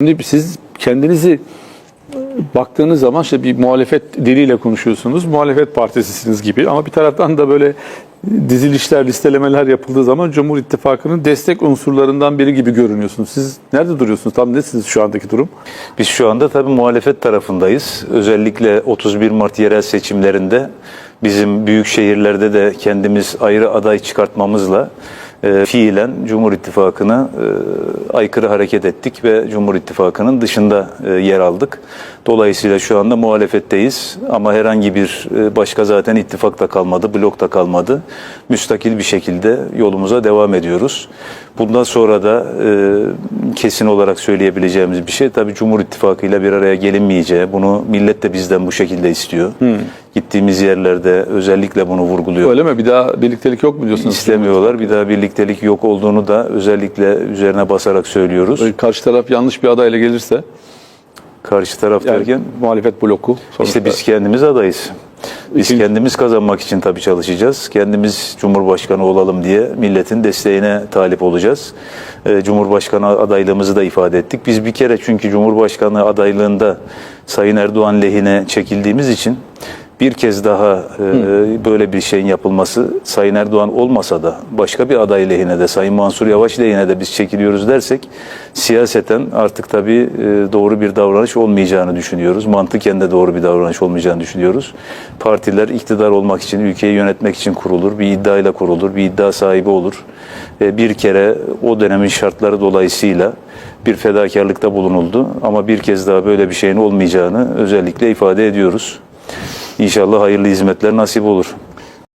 Şimdi siz kendinizi baktığınız zaman işte bir muhalefet diliyle konuşuyorsunuz. Muhalefet partisisiniz gibi ama bir taraftan da böyle dizilişler, listelemeler yapıldığı zaman Cumhur İttifakı'nın destek unsurlarından biri gibi görünüyorsunuz. Siz nerede duruyorsunuz? Tam nesiniz şu andaki durum? Biz şu anda tabii muhalefet tarafındayız. Özellikle 31 Mart yerel seçimlerinde bizim büyük şehirlerde de kendimiz ayrı aday çıkartmamızla e, fiilen Cumhur İttifakı'na e, aykırı hareket ettik ve Cumhur İttifakı'nın dışında e, yer aldık. Dolayısıyla şu anda muhalefetteyiz ama herhangi bir e, başka zaten ittifakta kalmadı, blokta kalmadı. Müstakil bir şekilde yolumuza devam ediyoruz. Bundan sonra da e, kesin olarak söyleyebileceğimiz bir şey tabii Cumhur İttifakı ile bir araya gelinmeyeceği. Bunu millet de bizden bu şekilde istiyor. Gittiğimiz yerlerde özellikle bunu vurguluyor. Öyle mi? Bir daha birliktelik yok mu diyorsunuz? İstemiyorlar. Bir daha birliktelik yok olduğunu da özellikle üzerine basarak söylüyoruz. Böyle Karşı taraf yanlış bir adayla gelirse Karşı taraf yani derken muhalefet bloku sonuçta. işte biz kendimiz adayız. Biz İkinci- kendimiz kazanmak için tabii çalışacağız. Kendimiz Cumhurbaşkanı olalım diye milletin desteğine talip olacağız. Ee, Cumhurbaşkanı adaylığımızı da ifade ettik. Biz bir kere çünkü Cumhurbaşkanı adaylığında Sayın Erdoğan lehine çekildiğimiz için bir kez daha e, böyle bir şeyin yapılması Sayın Erdoğan olmasa da başka bir aday lehine de Sayın Mansur Yavaş lehine de biz çekiliyoruz dersek siyaseten artık tabii e, doğru bir davranış olmayacağını düşünüyoruz. Mantıken de doğru bir davranış olmayacağını düşünüyoruz. Partiler iktidar olmak için, ülkeyi yönetmek için kurulur. Bir iddiayla kurulur, bir iddia sahibi olur. E, bir kere o dönemin şartları dolayısıyla bir fedakarlıkta bulunuldu. Ama bir kez daha böyle bir şeyin olmayacağını özellikle ifade ediyoruz. İnşallah hayırlı hizmetler nasip olur.